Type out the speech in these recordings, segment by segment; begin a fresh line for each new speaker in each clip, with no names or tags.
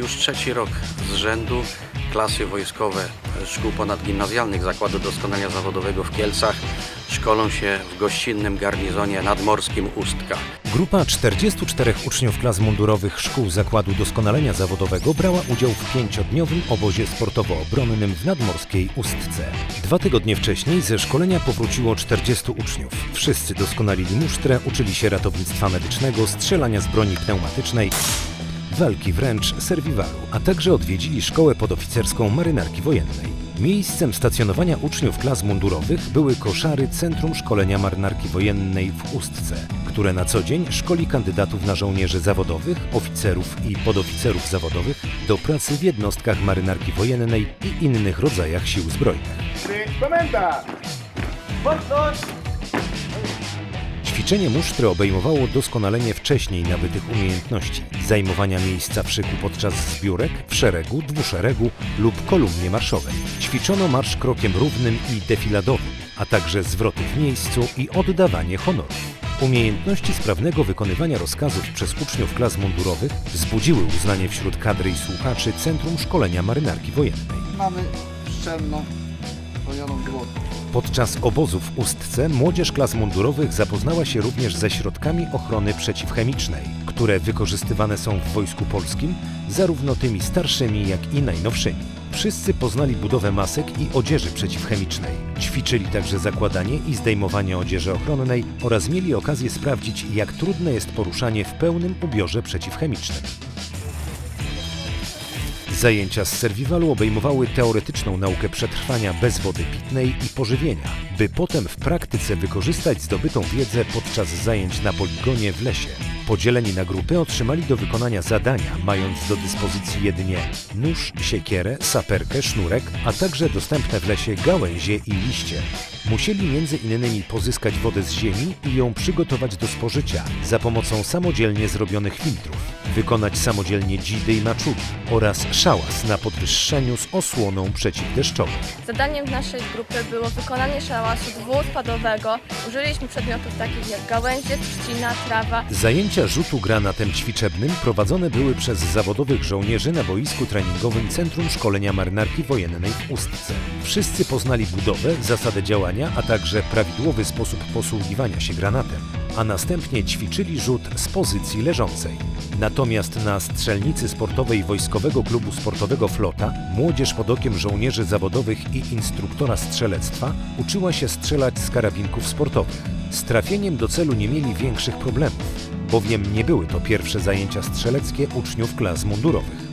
Już trzeci rok z rzędu klasy wojskowe szkół ponadgimnazjalnych Zakładu Doskonalenia Zawodowego w Kielcach szkolą się w gościnnym garnizonie nadmorskim Ustka.
Grupa 44 uczniów klas mundurowych szkół Zakładu Doskonalenia Zawodowego brała udział w pięciodniowym obozie sportowo-obronnym w nadmorskiej Ustce. Dwa tygodnie wcześniej ze szkolenia powróciło 40 uczniów. Wszyscy doskonalili musztrę, uczyli się ratownictwa medycznego, strzelania z broni pneumatycznej, walki wręcz, serwiwalu, a także odwiedzili szkołę podoficerską marynarki wojennej. Miejscem stacjonowania uczniów klas mundurowych były koszary Centrum Szkolenia Marynarki Wojennej w Ustce, które na co dzień szkoli kandydatów na żołnierzy zawodowych, oficerów i podoficerów zawodowych do pracy w jednostkach marynarki wojennej i innych rodzajach sił zbrojnych.
Komenda!
Ćwiczenie musztry obejmowało doskonalenie wcześniej nabytych umiejętności, zajmowania miejsca w szyku podczas zbiórek, w szeregu, dwuszeregu lub kolumnie marszowej. Ćwiczono marsz krokiem równym i defiladowym, a także zwroty w miejscu i oddawanie honoru. Umiejętności sprawnego wykonywania rozkazów przez uczniów klas mundurowych wzbudziły uznanie wśród kadry i słuchaczy Centrum Szkolenia Marynarki Wojennej.
Mamy szczelną, pełnioną dłoń.
Podczas obozu w Ustce młodzież klas mundurowych zapoznała się również ze środkami ochrony przeciwchemicznej, które wykorzystywane są w Wojsku Polskim, zarówno tymi starszymi, jak i najnowszymi. Wszyscy poznali budowę masek i odzieży przeciwchemicznej. Ćwiczyli także zakładanie i zdejmowanie odzieży ochronnej oraz mieli okazję sprawdzić, jak trudne jest poruszanie w pełnym ubiorze przeciwchemicznym. Zajęcia z serwiwalu obejmowały teoretyczną naukę przetrwania bez wody pitnej i pożywienia, by potem w praktyce wykorzystać zdobytą wiedzę podczas zajęć na poligonie w lesie. Podzieleni na grupy otrzymali do wykonania zadania, mając do dyspozycji jedynie nóż, siekierę, saperkę, sznurek, a także dostępne w lesie gałęzie i liście. Musieli między innymi pozyskać wodę z ziemi i ją przygotować do spożycia za pomocą samodzielnie zrobionych filtrów, wykonać samodzielnie dzidy i maczugi oraz szałas na podwyższeniu z osłoną przeciwdeszczową.
Zadaniem naszej grupy było wykonanie szałasu dwuspadowego. Użyliśmy przedmiotów takich jak gałęzie, trzcina, trawa.
Zajęcia rzutu granatem ćwiczebnym prowadzone były przez zawodowych żołnierzy na boisku treningowym Centrum Szkolenia Marynarki Wojennej w Ustce. Wszyscy poznali budowę, zasadę działania, a także prawidłowy sposób posługiwania się granatem, a następnie ćwiczyli rzut z pozycji leżącej. Natomiast na strzelnicy sportowej Wojskowego Klubu Sportowego Flota młodzież pod okiem żołnierzy zawodowych i instruktora strzelectwa uczyła się strzelać z karabinków sportowych. Z trafieniem do celu nie mieli większych problemów, bowiem nie były to pierwsze zajęcia strzeleckie uczniów klas mundurowych.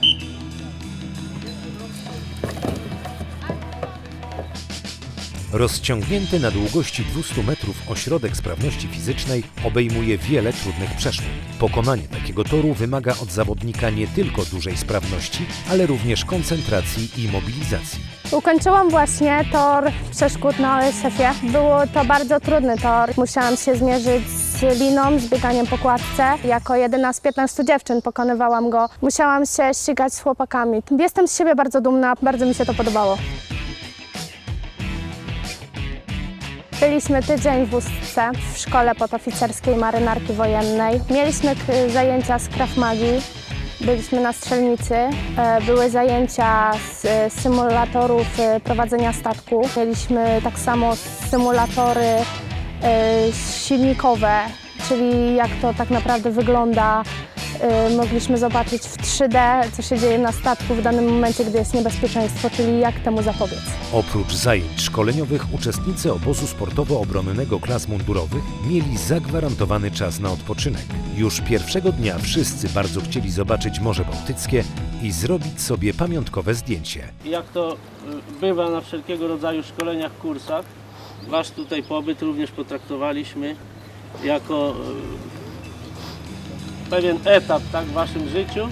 Rozciągnięty na długości 200 metrów ośrodek sprawności fizycznej obejmuje wiele trudnych przeszkód. Pokonanie takiego toru wymaga od zawodnika nie tylko dużej sprawności, ale również koncentracji i mobilizacji.
Ukończyłam właśnie tor przeszkód na OSF-ie. Było to bardzo trudny tor. Musiałam się zmierzyć z liną, z bieganiem po kładce. Jako jedyna z 15 dziewczyn pokonywałam go. Musiałam się ścigać z chłopakami. Jestem z siebie bardzo dumna, bardzo mi się to podobało. Byliśmy tydzień w Ustce w szkole podoficerskiej marynarki wojennej. Mieliśmy zajęcia z Krav Magi, byliśmy na strzelnicy, e, były zajęcia z e, symulatorów e, prowadzenia statku. Mieliśmy tak samo symulatory silnikowe, czyli jak to tak naprawdę wygląda. E, Mogliśmy zobaczyć w 3D, co się dzieje na statku w danym momencie, gdy jest niebezpieczeństwo, czyli jak temu zapobiec.
Oprócz zajęć szkoleniowych, uczestnicy obozu sportowo-obronnego klas mundurowych mieli zagwarantowany czas na odpoczynek. Już pierwszego dnia wszyscy bardzo chcieli zobaczyć Morze Bałtyckie i zrobić sobie pamiątkowe zdjęcie.
jak to y, bywa na wszelkiego rodzaju szkoleniach, kursach, Wasz tutaj pobyt również potraktowaliśmy jako y, pewien etap tak, w Waszym życiu.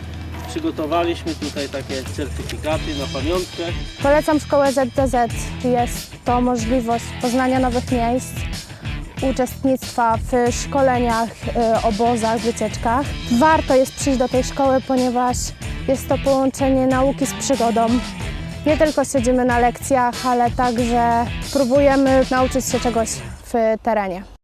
Przygotowaliśmy tutaj takie certyfikaty na pamiątkę.
Polecam szkołę ZDZ. Jest to możliwość poznania nowych miejsc, uczestnictwa w szkoleniach, y, obozach, wycieczkach. Warto jest przyjść do tej szkoły, ponieważ jest to połączenie nauki z przygodą. Nie tylko siedzimy na lekcjach, ale także próbujemy nauczyć się czegoś w terenie.